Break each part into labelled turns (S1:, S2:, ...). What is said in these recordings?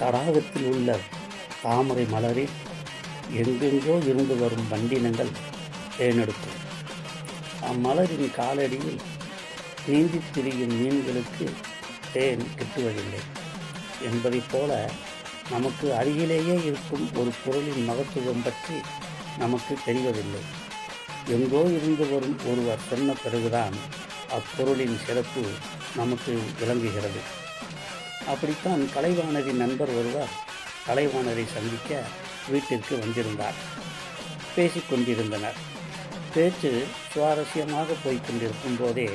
S1: தடாகத்தில் உள்ள தாமரை மலரில் எங்கெங்கோ இருந்து வரும் வண்டினங்கள் தேனெடுக்கும். அம்மலரின் காலடியில் நீந்தி திரியும் மீன்களுக்கு தேன் கிட்டுவதில்லை. என்பதைப் போல நமக்கு அருகிலேயே இருக்கும் ஒரு பொருளின் மகத்துவம் பற்றி நமக்கு தெரிவதில்லை. எங்கோ இருந்து வரும் ஒருவர் சொன்ன பிறகுதான் அப்பொருளின் சிறப்பு நமக்கு விளங்குகிறது. அப்படித்தான் கலைவாணரின் நண்பர் ஒருவர் கலைவாணரை சந்திக்க வீட்டிற்கு வந்திருந்தார். பேசிக்கொண்டிருந்தனர் பேச்சு சுவாரஸ்யமாக போய்கொண்டிருக்கும் போதே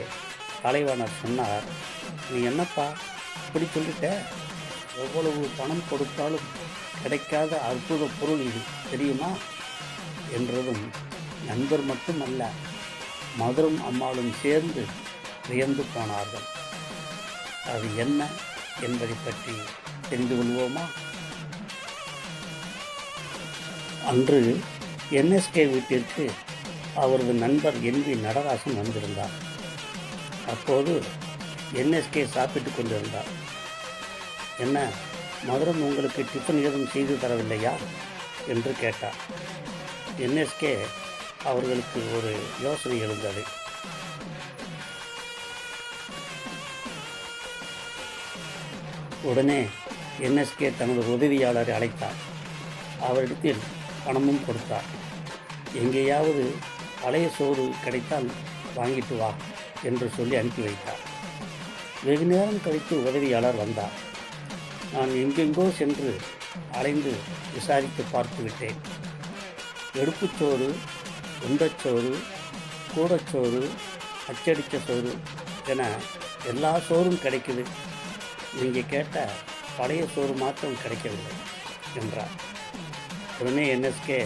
S1: கலைவாணர் சொன்னார் நீ என்னப்பா இப்படி சொல்லிட்ட? எவ்வளவு பணம் கொடுத்தாலும் கிடைக்காத அற்புத பொருள் இது தெரியுமா? என்றதும் நண்பர் மட்டுமல்ல மதுரும் அம்மாளும் சேர்ந்து வியந்து போனார்கள். அது என்ன? என்பதை பற்றி தெரிந்து கொள்வோமா? அன்று என்எஸ்கே வீட்டிற்கு அவரது நண்பர் என்வி நடராசன் வந்திருந்தார். அப்போது என்எஸ்கே சாப்பிட்டு கொண்டிருந்தார். என்ன மதுரம் உங்களுக்கு டிஃபன் எதுவும் செய்து தரவில்லையா? என்று கேட்டார். என்எஸ்கே அவர்களுக்கு ஒரு யோசனை எழுந்தது. உடனே என்எஸ்கே தனது உதவியாளரை அழைத்தார். அவரிடத்தில் பணமும் கொடுத்தார். எங்கேயாவது பழைய சோறு கிடைத்தால் வாங்கிட்டு வா என்று சொல்லி அனுப்பி வைத்தார். வெகு நேரம் கழித்து உதவியாளர் வந்தார். நான் எங்கெங்கோ சென்று அலைந்து விசாரித்து பார்த்து விட்டேன். எடுப்புச்சோறு உண்டச்சோறு கூடச்சோறு அச்சடித்த சோறு என எல்லா சோறும் கிடைக்குது. நீங்கள் கேட்ட பழைய சோறு மாத்திரம் கிடைக்கவில்லை என்றார். உடனே என்எஸ்கே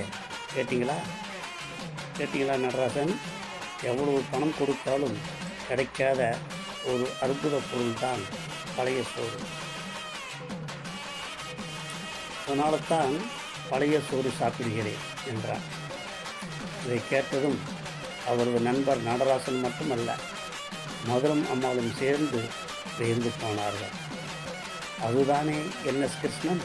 S1: கேட்டிங்களா? கேட்டிங்களா நடராசன் எவ்வளவு பணம் கொடுத்தாலும் கிடைக்காத ஒரு அற்புத பொருள்தான் பழைய சோறு. அதனால தான் பழைய சோறு சாப்பிடுகிறேன் என்றார். இதை கேட்டதும் அவரது நண்பர் நடராசன் மட்டுமல்ல மதுரம் அம்மாளும் சேர்ந்து வியந்து போனார்கள். அதுதானே என்எஸ் கிருஷ்ணன்